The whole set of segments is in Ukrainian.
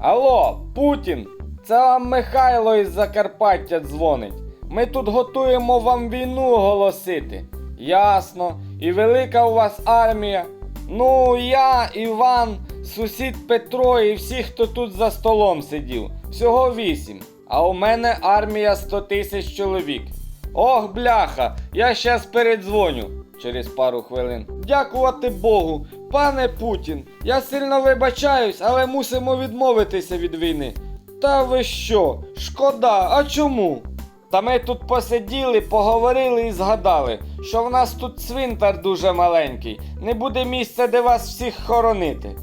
Алло, Путін! Це вам Михайло із Закарпаття дзвонить. Ми тут готуємо вам війну оголосити. Ясно. І велика у вас армія. Ну, я, Іван, сусід Петро і всі, хто тут за столом сидів. Всього вісім. А у мене армія 100 тисяч чоловік. Ох, бляха, я щас передзвоню через пару хвилин. Дякувати Богу, пане Путін, я сильно вибачаюсь, але мусимо відмовитися від війни. Та ви що? Шкода, а чому? Та ми тут посиділи, поговорили і згадали, що в нас тут цвинтар дуже маленький, не буде місця, де вас всіх хоронити.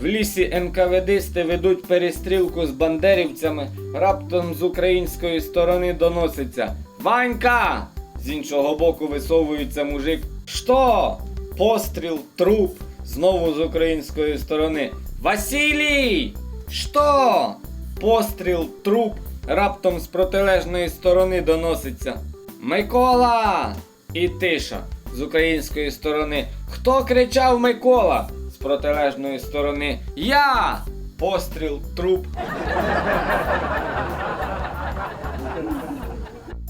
В лісі НКВДисти ведуть перестрілку з бандерівцями. Раптом з української сторони доноситься Ванька! З іншого боку висовується мужик. Що? Постріл, труп. Знову з української сторони. Василій! Що? Постріл, труп. Раптом з протилежної сторони доноситься. Микола! І тиша з української сторони. Хто кричав Микола? З протилежної сторони. Я! Постріл, труп.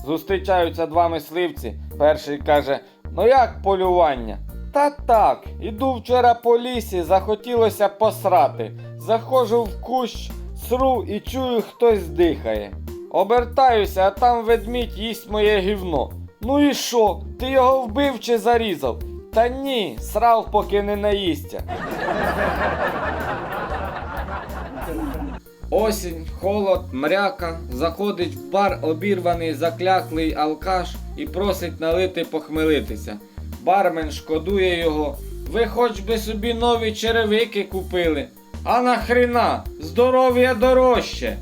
Зустрічаються два мисливці. Перший каже: Ну як полювання? Та так, іду вчора по лісі, захотілося посрати. Заходжу в кущ, сру і чую, хтось дихає. Обертаюся, а там ведмідь їсть моє гівно. Ну і що? Ти його вбив чи зарізав? Та ні, срав, поки не наїсться. Осінь, холод, мряка, заходить в бар обірваний, закляклий алкаш і просить налити похмелитися. Бармен шкодує його. Ви хоч би собі нові черевики купили. А нахріна здоров'я дорожче.